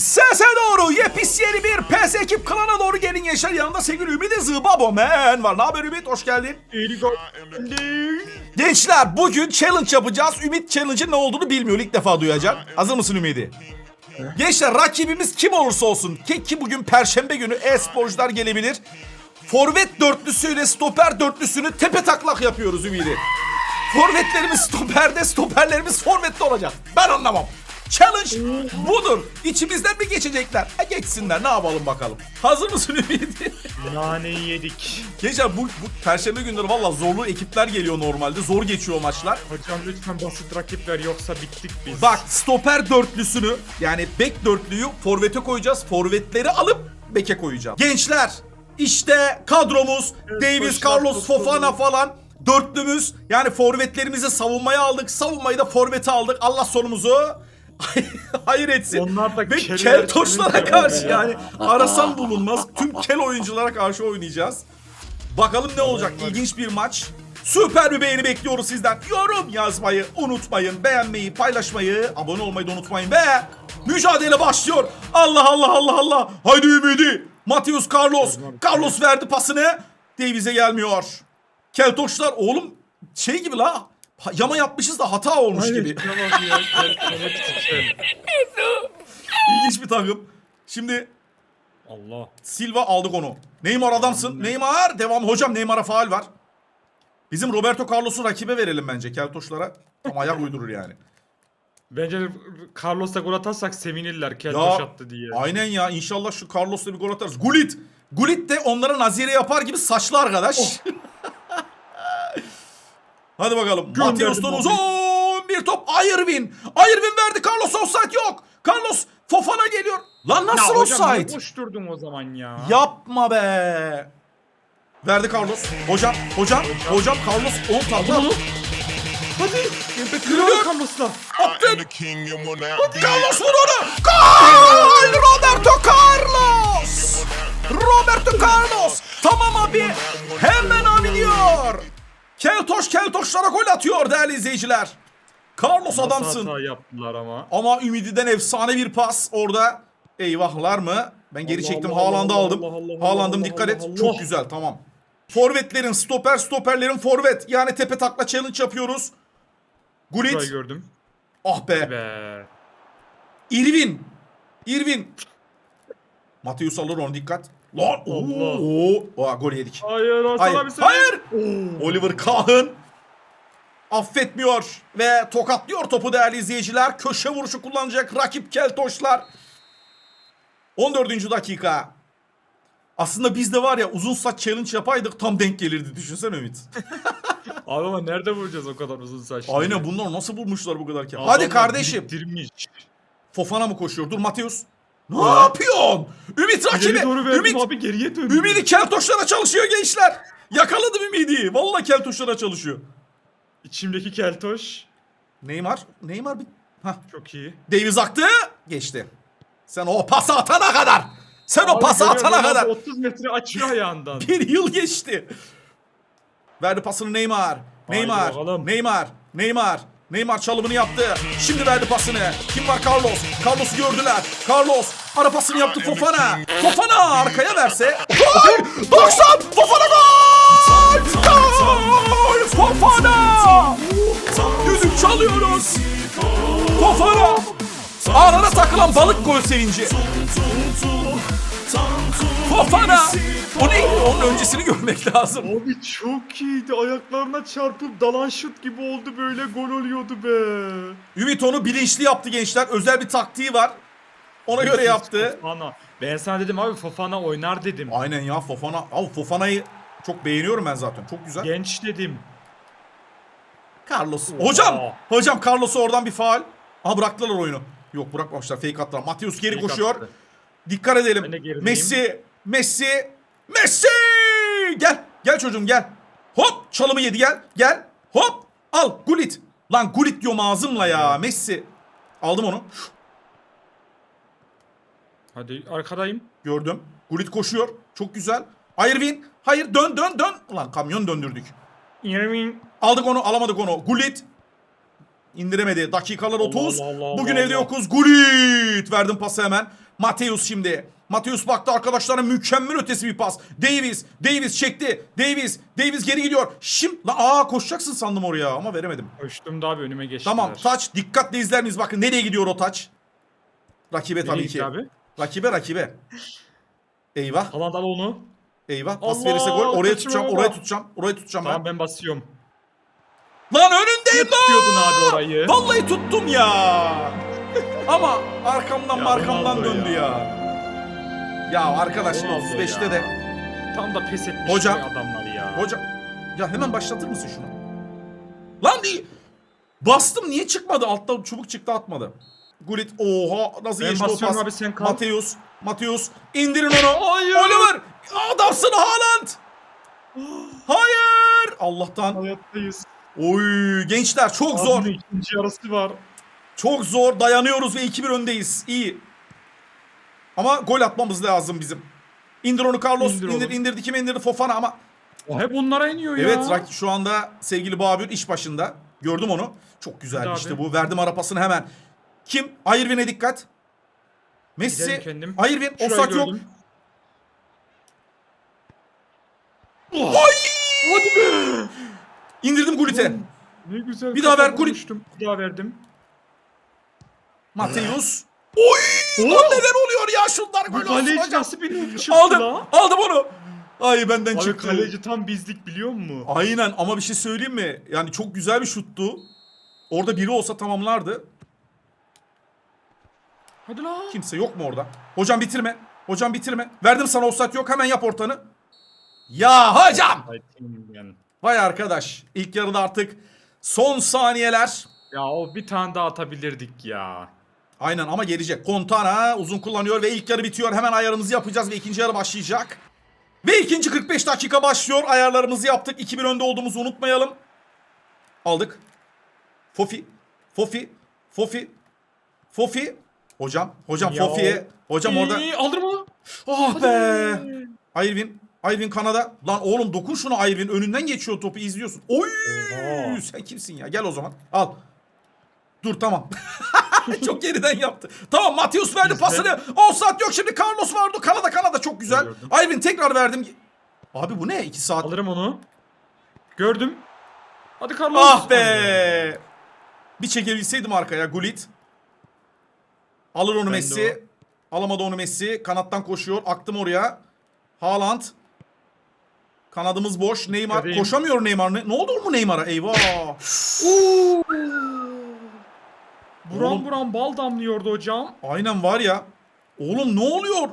Sese doğru yepis yeni bir PES ekip klana doğru gelin gençler. Yanında sevgili Ümit Zıbabo Man var. Ne haber Ümit? Hoş geldin. Gençler bugün challenge yapacağız. Ümit challenge'ın ne olduğunu bilmiyor. İlk defa duyacak. Hazır mısın Ümidi? Gençler rakibimiz kim olursa olsun ki, ki bugün perşembe günü e-sporcular gelebilir. Forvet dörtlüsüyle stoper dörtlüsünü tepe taklak yapıyoruz Ümidi. Forvetlerimiz stoperde, stoperlerimiz forvette olacak. Ben anlamam. Challenge budur. İçimizden mi geçecekler? E geçsinler ne yapalım bakalım. Hazır mısın Ümidi? Naneyi yedik. Gençler bu, bu perşembe günleri valla zorlu ekipler geliyor normalde. Zor geçiyor maçlar. Hocam lütfen basit rakip ver yoksa bittik biz. Bak stoper dörtlüsünü yani bek dörtlüyü forvete koyacağız. Forvetleri alıp beke koyacağız. Gençler işte kadromuz Davis, başlar Carlos. Fofana falan dörtlümüz. Yani forvetlerimizi savunmaya aldık. Savunmayı da forvete aldık. Allah sonumuzu hayır etsin. Onlar da Ve keller keltoşlara senin karşı ya. yani arasam bulunmaz. Tüm kel oyunculara karşı oynayacağız. Bakalım ne olacak? İlginç bir maç. Süper bir beğeni bekliyoruz sizden. Yorum yazmayı unutmayın. Beğenmeyi, paylaşmayı, abone olmayı da unutmayın. Ve mücadele başlıyor. Allah Allah Allah Allah. Haydi Ümidi. Matius Carlos. Carlos verdi pasını. Davies'e gelmiyor. Keltoşlar oğlum şey gibi la. Ha- Yama yapmışız da hata olmuş gibi. ya. İlginç bir takım. Şimdi Allah. Silva aldık onu. Neymar adamsın. Neymar devam. Hocam Neymar'a faal var. Bizim Roberto Carlos'u rakibe verelim bence Keltoşlara. Tam ayak uydurur yani. Bence Carlos'ta gol atarsak sevinirler keltoş attı diye. aynen ya inşallah şu Carlos'la bir gol atarız. Gullit. Gullit de onlara nazire yapar gibi saçlı arkadaş. Hadi bakalım. Abi. uzun bir top. Ayırvin. Ayırvin verdi. Carlos offside yok. Carlos Fofana geliyor. Lan Ya nasıl hocam niye offside? boş o zaman ya? Yapma be. Verdi Carlos. Hocam, hocam, hocam Carlos 10 takla. Hadi. Kırılıyor. Carlos'la. Be. Carlos vur onu. Gol! Roberto Carlos. Roberto Carlos. Tamam abi. Hemen. Keltoş keltoşlara gol atıyor değerli izleyiciler. Carlos Nasıl adamsın. hata yaptılar ama. Ama Ümidi'den efsane bir pas orada. Eyvahlar mı? Ben geri Allah çektim. Allah Haaland'ı Allah aldım. Allah Allah Haaland'ım Allah dikkat et. Allah. Çok güzel tamam. Forvetlerin stoper stoperlerin forvet. Yani tepe takla challenge yapıyoruz. Burayı Gullit. gördüm. Ah be. Be. Irvin. Irvin. Mateus alır onu dikkat. Lan. Allah. Oo. Oha, gol yedik. Hayır Hasan Hayır. abi sen. Hayır. Oliver Kahn. Affetmiyor ve tokatlıyor topu değerli izleyiciler. Köşe vuruşu kullanacak rakip Keltoşlar. 14. dakika. Aslında biz de var ya uzun saç challenge yapaydık tam denk gelirdi. Düşünsene Ümit. Abi ama nerede vuracağız o kadar uzun saçlı? Aynen bunlar nasıl bulmuşlar bu kadar ki? Hadi kardeşim. biriktirmiş. Fofana mı koşuyor? Dur Mateus. Ne yapıyorsun? Ümit rakibi. Doğru verdim Ümit. abi geriye döndü. Ümidi keltoşlara çalışıyor gençler. Yakaladım Ümidi. Vallahi keltoşlara çalışıyor. İçimdeki keltoş. Neymar. Neymar bir... Hah. Çok iyi. Davies aktı. Geçti. Sen o pası atana kadar. Sen o Abi pası görüyorum, atana kadar. 30 metre açıyor ayağından. Bir yıl geçti. Verdi pasını Neymar. Neymar. bakalım. Neymar. Neymar. Neymar çalımını yaptı. Şimdi verdi pasını. Kim var? Carlos. Carlos'u gördüler. Carlos ara pasını yaptı Fofana. Fofana arkaya verse. Gol! 90! Fofana gol! Gol! Fofana! Düdük çalıyoruz. Fofana! Ağlara takılan balık gol sevinci. Fofana! O neydi? Onun öncesini görmek lazım. Abi çok iyiydi. Ayaklarına çarpıp dalan şut gibi oldu böyle gol oluyordu be. Ümit onu bilinçli yaptı gençler. Özel bir taktiği var. Ona göre yaptı. Fofana. Ben sana dedim abi Fofana oynar dedim. Aynen ya Fofana. Abi Fofana'yı çok beğeniyorum ben zaten. Çok güzel. Genç dedim. Carlos. Hocam! Oha. Hocam Carlos'u oradan bir faal. Aha bıraktılar oyunu. Yok bırakmamışlar. Fake attılar. Mateus geri Fake koşuyor. attı. Dikkat edelim. Messi. Messi. Messi! Gel. Gel çocuğum gel. Hop. Çalımı yedi gel. Gel. Hop. Al. Gullit. Lan Gullit diyorum ağzımla ya. Messi. Aldım onu. Hadi arkadayım. Gördüm. Gullit koşuyor. Çok güzel. Irvin. Hayır dön dön dön. Ulan kamyon döndürdük. Irving. Aldık onu alamadık onu. Gullit. İndiremedi. Dakikalar 30. Allah Allah Bugün Allah evde Allah. yokuz. Gullit. Verdim pası hemen. Mateus şimdi. Mateus baktı arkadaşlarına mükemmel ötesi bir pas. Davis, Davis çekti. Davis, Davis geri gidiyor. Şimdi lan aa koşacaksın sandım oraya ama veremedim. Koştum da abi önüme geçtiler. Tamam taç dikkatle izler miyiz? Bakın nereye gidiyor o taç? Rakibe tabii ki. abi? Rakibe rakibe. Eyvah. Haaland al onu. Eyvah. Pas Allah, verirse gol. Oraya tutacağım. Oraya tutacağım. Oraya tutacağım Tamam ben. ben basıyorum. Lan önündeyim lan. Tutuyordun abi orayı. Vallahi tuttum ya. Ama arkamdan Ya arkamdan Ronaldo döndü ya. ya. ya. arkadaş Ronaldo 35'te ya. de. Tam da pes etmiş Hocam. adamlar ya. Hocam ya hemen başlatır mısın şunu? Lan değil. Bastım niye çıkmadı? Altta çubuk çıktı atmadı. Gullit oha nasıl geçti o pas? abi, sen kal. Mateus, Mateus indirin onu. Hayır. Oliver adamsın Haaland. Hayır. Allah'tan. Hayattayız. Oy gençler çok zor. Abinin ikinci yarısı var. Çok zor dayanıyoruz ve 2-1 öndeyiz. İyi. Ama gol atmamız lazım bizim. İndir onu Carlos. İndir İndir, indirdi kime indirdi Fofana ama. O hep onlara iniyor ya. Evet şu anda sevgili Babür iş başında. Gördüm onu. Çok güzel işte abi. bu. Verdim arapasını hemen. Kim? Ayırvin'e dikkat. Messi. Gidelim kendim. Ayırvin. Şurayı Osak yok. gördüm. Ay! Hadi be! İndirdim Gullit'e. Ne güzel. Bir daha ver, vurmuştum. Bir daha verdim. Mateus. Oy! Lan neler oluyor ya şunlar Bu gol olsun kaleci hocam. nasıl bir çıktı Aldım. la? Aldım onu. Ay benden Abi çıktı. kaleci tam bizlik biliyor musun? Aynen ama bir şey söyleyeyim mi? Yani çok güzel bir şuttu. Orada biri olsa tamamlardı. Hadi la. Kimse yok mu orada? Hocam bitirme. Hocam bitirme. Verdim sana offside yok. Hemen yap ortanı. Ya hocam. Vay arkadaş. İlk yarıda artık son saniyeler. Ya o bir tane daha atabilirdik ya. Aynen ama gelecek. Kontana uzun kullanıyor ve ilk yarı bitiyor. Hemen ayarımızı yapacağız ve ikinci yarı başlayacak. Ve ikinci 45 dakika başlıyor. Ayarlarımızı yaptık. 2-1 önde olduğumuzu unutmayalım. Aldık. Fofi. Fofi. Fofi. Fofi. Hocam. Hocam Ya. Fofi'ye. Hocam orada. İyi, Aldır bunu. Ah be. Irvin. Irvin Kanada. Lan oğlum dokun şuna Irvin. Önünden geçiyor topu izliyorsun. Oy. Oha. Sen kimsin ya? Gel o zaman. Al. Dur tamam. çok geriden yaptı. Tamam Mateus verdi Bizde. pasını. Offside yok şimdi Carlos vardı. Kanada Kanada çok güzel. Gördüm. Irvin tekrar verdim. Abi bu ne? 2 saat. Alırım onu. Gördüm. Hadi Carlos. Ah be. Bir çekebilseydim arkaya Gullit. Alır onu Ben Messi. Alamadı onu Messi. Kanattan koşuyor. Aktım oraya. Haaland. Kanadımız boş. Neymar. Göreyim. Koşamıyor Neymar. Ne, ne oldu mu Neymar'a? Eyvah. Buram Oğlum. buram bal damlıyordu hocam. Aynen var ya. Oğlum ne oluyor?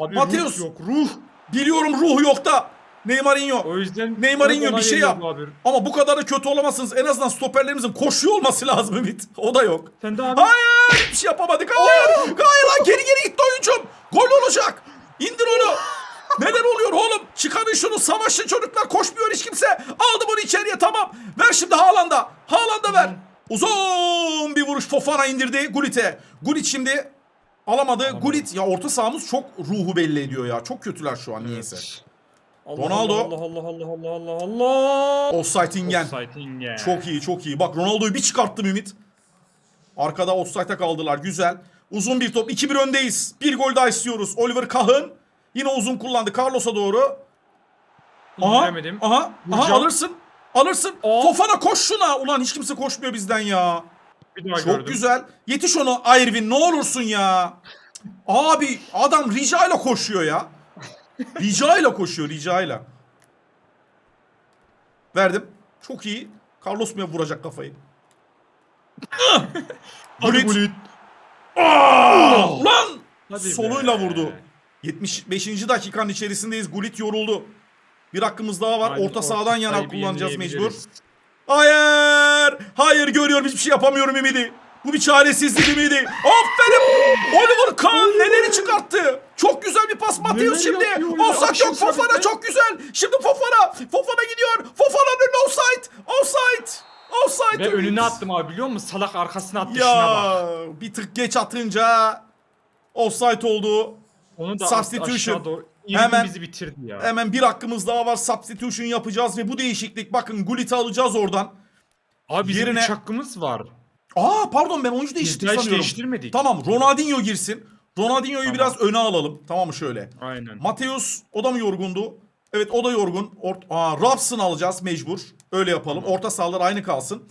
Abi Mateus. ruh yok ruh. Biliyorum ruhu yok da. Neymar'ın yok. O yüzden Neymar'ın ona bir şey yap. Abi. Ama bu kadar da kötü olamazsınız. En azından stoperlerimizin koşuyor olması lazım Ümit. O da yok. Sen de abi. Hayır! Bir şey yapamadık. Hayır! Hayır lan geri geri gitti oyuncum. Gol olacak. İndir onu. Neler oluyor oğlum? Çıkarın şunu. Savaşın çocuklar. Koşmuyor hiç kimse. Aldım onu içeriye tamam. Ver şimdi Haaland'a. Haaland'a ver. Uzun bir vuruş Fofana indirdi Gullit'e. Gullit şimdi alamadı. Gullit ya orta sahamız çok ruhu belli ediyor ya. Çok kötüler şu an niyeyse. Allah Ronaldo. Allah Allah Allah Allah Allah Allah. Offside ingen. Offside ingen. Çok iyi çok iyi. Bak Ronaldo'yu bir çıkarttım Ümit. Arkada offside'a kaldılar. Güzel. Uzun bir top. 2-1 öndeyiz. Bir gol daha istiyoruz. Oliver Kahn. Yine uzun kullandı. Carlos'a doğru. Aha. İndiremedim. Aha. Aha Vuracağım. alırsın. Alırsın. Aa. Fofana koş şuna. Ulan hiç kimse koşmuyor bizden ya. Bir daha Çok gördüm. güzel. Yetiş onu Irvin ne olursun ya. Abi adam ricayla koşuyor ya. Ricayla koşuyor ricayla. Verdim. Çok iyi. Carlos mu vuracak kafayı? Hadi. Gullit. Aa, Lan! Hadi Soluyla be. vurdu. 75. dakikanın içerisindeyiz. Gullit yoruldu. Bir hakkımız daha var. Aynı Orta sahadan yana kullanacağız mecbur. Hayır! Hayır görüyorum hiçbir şey yapamıyorum Ümidi. Bu bir çaresizlik Ümidi. Aferin! Oliver Kahn neleri çıkarttı? Çok güzel bir pas Mateus şimdi. Offside yok Fofana çok güzel. Şimdi Fofana. Fofana gidiyor. Fofana'nın önüne offside. Offside. Offside. Ve Ümit. önüne attım abi biliyor musun? Salak arkasına attı şuna bak. Ya bir tık geç atınca offside oldu. Onu da Substitution. aşağı doğru. Hemen- Hemen bizi bitirdi ya. Hemen bir hakkımız daha var. Substitution yapacağız ve bu değişiklik bakın Gullit'i alacağız oradan. Abi bizim Yerine- üç hakkımız var. Aa pardon ben oyuncu Biz değişiklik daha hiç sanıyorum. değiştirmedik. Tamam Ronaldinho girsin. Ronaldinho'yu Tamam. biraz öne alalım. Tamam mı şöyle? Aynen. Mateus o da mı yorgundu? Evet o da yorgun. Ort Aa, Robson alacağız mecbur. Öyle yapalım. Orta sahalar aynı kalsın.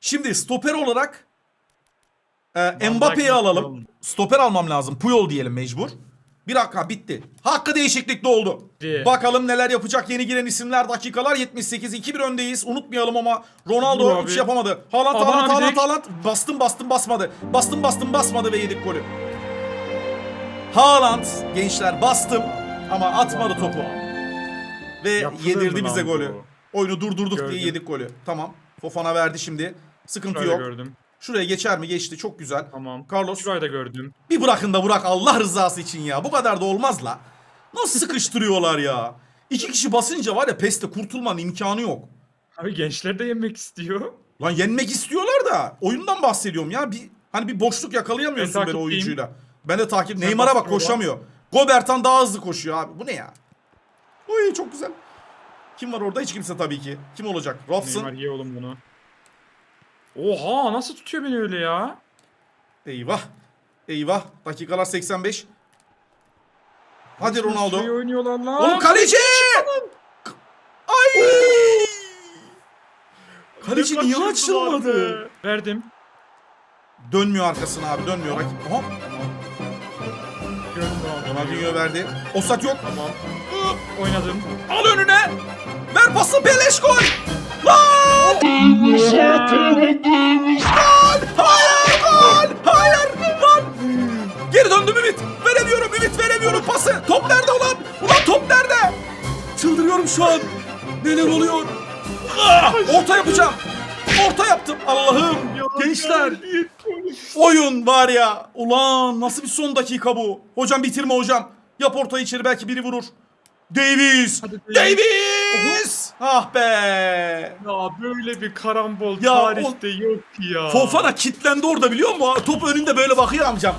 Şimdi stoper olarak e, alalım. alalım. Stoper almam lazım. Puyol diyelim mecbur. Bir dakika bitti. Hakkı değişiklikte oldu. Bitti. Bakalım neler yapacak yeni giren isimler. Dakikalar 78. 2-1 öndeyiz. Unutmayalım ama Ronaldo hiç şey yapamadı. Haaland, Aman Haaland, Haaland. Haaland. Bastım bastım basmadı. Bastım bastım basmadı ve yedik golü. Haaland gençler bastım ama atmadı topu. Ve Yapılır yedirdi bize golü. bu? Oyunu durdurduk Gördüm. diye yedik golü. Tamam. Fofana verdi şimdi. Sıkıntı da yok. gördüm. Şuraya geçer mi? Geçti. Çok güzel. Tamam. Carlos. Şurayı da gördüm. Bir bırakın da bırak Allah rızası için ya. Bu kadar da olmaz la. Nasıl sıkıştırıyorlar ya? İki kişi basınca var ya peste kurtulmanın imkanı yok. Abi gençler de yemek istiyor. Lan yenmek istiyorlar da oyundan bahsediyorum ya. Bir hani bir boşluk yakalayamıyorsun Ben böyle oyuncuyla. Ben de takip. Sen Neymar'a bak koşamıyor. Gobertan daha hızlı koşuyor abi. Bu ne ya? Oy çok güzel. Kim var orada? Hiç kimse tabii ki. Kim olacak? Robson. Neymar ye oğlum bunu. Oha nasıl tutuyor beni öyle ya? Eyvah. Eyvah. Dakikalar 85. Hadi Ronaldo. Şurayı oynuyorlar lan. Oğlum kaleci! Ay! Kaleci niye açılmadı? Verdim. Dönmüyor arkasına abi dönmüyor. Rakip. Aha. Ronaldinho verdi. Osat yok. Tamam. Oynadım. Al önüne. Ver pası beleş gol. Lan! Gençler. Oyun var ya. Ulan nasıl bir son dakika bu? Hocam bitirme hocam. Yap ortayı içeri belki biri vurur. Davis. Hadi Davis. Davis. Ah be. Ya böyle bir karambol Ya tarihte yok ya. Fofana kitlendi orada biliyor musun? Top önünde böyle bakıyor amcam.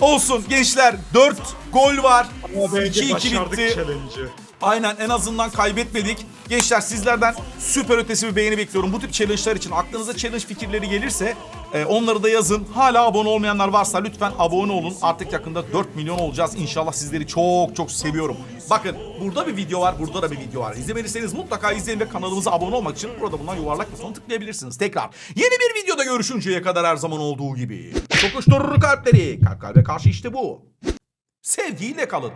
Olsun gençler 4 gol var. Ama bence 2-2 başardık bitti. challenge'ı. Aynen en azından kaybetmedik. Gençler sizlerden süper ötesi bir beğeni bekliyorum. Bu tip challenge'lar için aklınıza challenge fikirleri gelirse e, onları da yazın. Hala abone olmayanlar varsa lütfen abone olun. Artık yakında 4 milyon olacağız. İnşallah sizleri çok çok seviyorum. Bakın burada bir video var, burada da bir video var. İzlemediyseniz mutlaka izleyin ve kanalımıza abone olmak için burada bulunan yuvarlak butona tıklayabilirsiniz. Tekrar yeni bir videoda görüşünceye kadar her zaman olduğu gibi. Tokuşturur kalpleri. Kalp kalbe karşı işte bu. Sevgiyle kalın.